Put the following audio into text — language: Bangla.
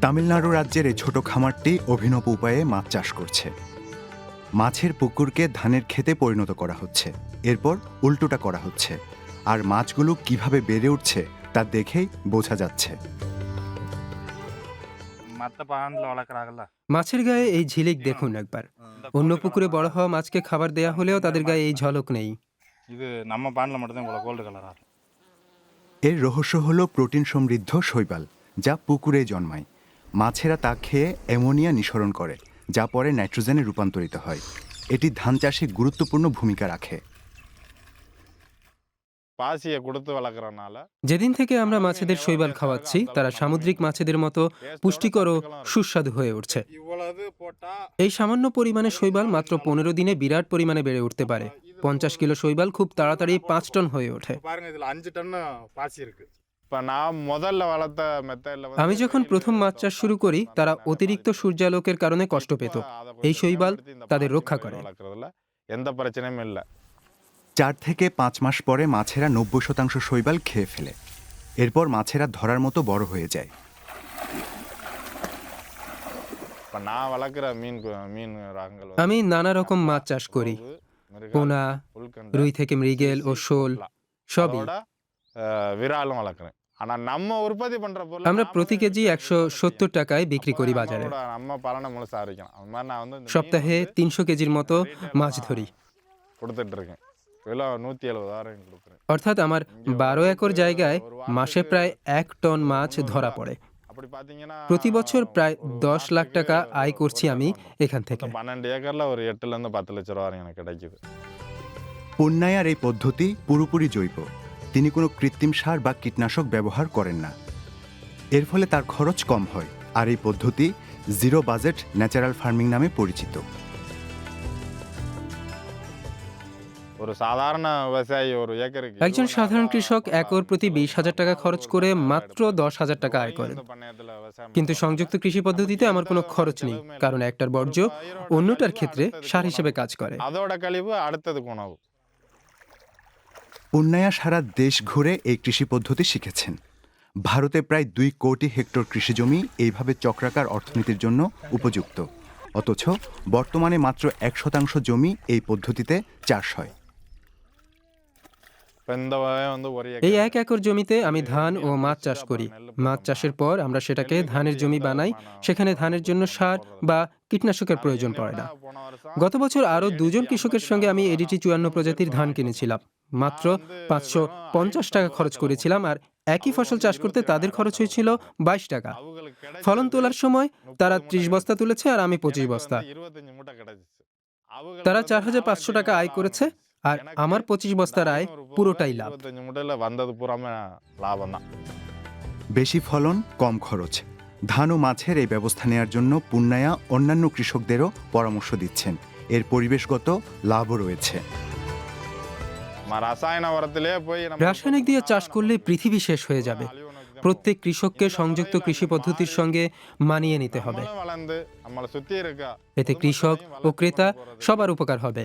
তামিলনাড়ু রাজ্যের এই ছোট খামারটি অভিনব উপায়ে মাছ চাষ করছে। মাছের পুকুরকে ধানের খেতে পরিণত করা হচ্ছে। এরপর উল্টোটা করা হচ্ছে। আর মাছগুলো কীভাবে বেড়ে উঠছে তা দেখেই বোঝা যাচ্ছে। মাছের গায়ে এই ঝিলিক দেখুন একবার। অন্য পুকুরে বড় হওয়া মাছকে খাবার দেয়া হলেও তাদের গায়ে এই ঝলক নেই। এর রহস্য হলো প্রোটিন সমৃদ্ধ শৈবাল যা পুকুরে জন্মায়। মাছেরা তা খেয়ে অ্যামোনিয়া নিঃসরণ করে যা পরে নাইট্রোজেনে রূপান্তরিত হয়। এটি ধান চাষে গুরুত্বপূর্ণ ভূমিকা রাখে। যেদিন থেকে আমরা মাছেদের শৈবাল খাওয়াচ্ছি তারা সামুদ্রিক মাছেদের মতো পুষ্টিকর ও সুস্বাদু হয়ে উঠছে। এই সামান্য পরিমাণে শৈবাল মাত্র পনেরো দিনে বিরাট পরিমাণে বেড়ে উঠতে পারে। পঞ্চাশ কিলো শৈবাল খুব তাড়াতাড়ি পাঁচ টন হয়ে ওঠে। பாருங்க இதுல அஞ்சு டன்னு பாசி இருக்கு இப்ப நான் முதல்ல வளர்த்த மெத்தட்ல আমি যখন প্রথম মাছ চাষ শুরু করি তারা অতিরিক্ত সূর্যালোকের কারণে কষ্ট পেত এই শৈবাল তাদের রক্ষা করে வளர்க்குறதுல எந்த பிரச்சனையும் இல்லை চার থেকে পাঁচ মাস পরে মাছেরা নব্বই শতাংশ শৈবাল খেয়ে ফেলে এরপর মাছেরা ধরার মতো বড় হয়ে যায় இப்ப நான் வளர்க்குற மீன் கு- மீன் ரகங்கள் আমি নানা রকম মাছ চাষ করি পোনা உள்கண்டு রুই থেকে মৃগেল ও শোল সবই அதோட அஹ், விராலும் வளர்க்குறேன் আমরা প্রতি কেজি একশো সত্তর টাকায় বিক্রি করি বাজারে। সপ্তাহে তিনশো কেজির মতো মাছ ধরি। অর্থাৎ আমার বারো একর জায়গায় মাসে প্রায় এক টন মাছ ধরা পড়ে। প্রতি বছর প্রায় দশ লাখ টাকা আয় করছি আমি এখান থেকে। পন্যায়ার এই পদ্ধতি পুরোপুরি জৈব। তিনি কোনো কৃত্রিম সার বা কীটনাশক ব্যবহার করেন না। এর ফলে তার খরচ কম হয় আর এই পদ্ধতি জিরো বাজেট ন্যাচারাল ফার্মিং নামে পরিচিত। একজন সাধারণ কৃষক একর প্রতি বিশ হাজার টাকা খরচ করে মাত্র দশ হাজার টাকা আয় করেন। কিন্তু সংযুক্ত কৃষি পদ্ধতিতে আমার কোনো খরচ নেই কারণ একটার বর্জ্য অন্যটার ক্ষেত্রে সার হিসেবে কাজ করে। উন্নয়া সারা দেশ ঘুরে এই কৃষি পদ্ধতি শিখেছেন। ভারতে প্রায় দুই কোটি হেক্টর কৃষিজমি এইভাবে চক্রাকার অর্থনীতির জন্য উপযুক্ত। অথচ বর্তমানে মাত্র এক শতাংশ জমি এই পদ্ধতিতে চাষ হয়। এই এক একর জমিতে আমি ধান ও মাছ চাষ করি। মাছ চাষের পর আমরা সেটাকে ধানের জমি বানাই। সেখানে ধানের জন্য সার বা কীটনাশকের প্রয়োজন পড়ে না। গত বছর আরও দুজন কৃষকের সঙ্গে আমি এডিটি চুয়ান্ন প্রজাতির ধান কিনেছিলাম। মাত্র পাঁচশো পঞ্চাশ টাকা খরচ করেছিলাম আর একই ফসল চাষ করতে তাদের খরচ হয়েছিল বাইশ টাকা। ফলন তোলার সময় তারা ত্রিশ বস্তা তুলেছে আর আমি পঁচিশ বস্তা। তারা চার হাজার পাঁচশো টাকা আয় করেছে। আর আমার পঁচিশ বস্তা রায় পুরোটাই লাভ। বেশি ফলন কম খরচ। ধান ও মাছের এই ব্যবস্থা নেয়ার জন্য পূর্ণায়া অন্যান্য কৃষকদেরও পরামর্শ দিচ্ছেন। এর পরিবেশগত লাভও রয়েছে। রাসায়নিক দিয়ে চাষ করলে পৃথিবী শেষ হয়ে যাবে। প্রত্যেক কৃষককে সংযুক্ত কৃষি পদ্ধতির সঙ্গে মানিয়ে নিতে হবে। এতে কৃষক ও ক্রেতা সবার উপকার হবে।